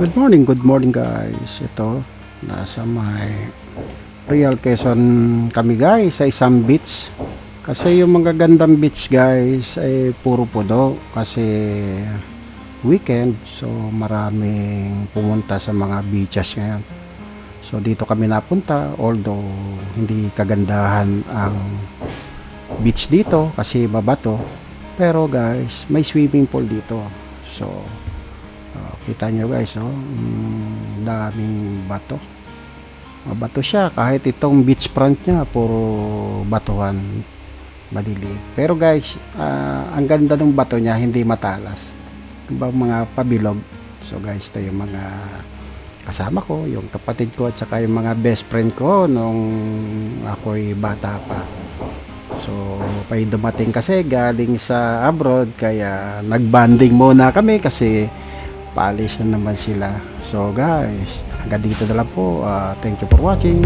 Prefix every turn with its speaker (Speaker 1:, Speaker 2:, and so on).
Speaker 1: Good morning, good morning guys. Ito, nasa may Real Quezon kami guys sa isang beach. Kasi yung mga gandang beach guys ay puro puno kasi weekend so maraming pumunta sa mga beaches ngayon. So dito kami napunta although hindi kagandahan ang beach dito kasi mabato. Pero guys, may swimming pool dito. So kita nyo guys, oh, mm, daming bato. Mabato siya, kahit itong beach front niya, puro batuhan, maliliit. Pero guys, ah, ang ganda ng bato niya, hindi matalas. Diba, mga pabilog. So guys, ito yung mga kasama ko, yung kapatid ko at saka yung mga best friend ko nung ako'y bata pa. So, may dumating kasi galing sa abroad, kaya nagbanding muna kami kasi paalis na naman sila. So guys, hanggang dito na lang po. Ah, thank you for watching.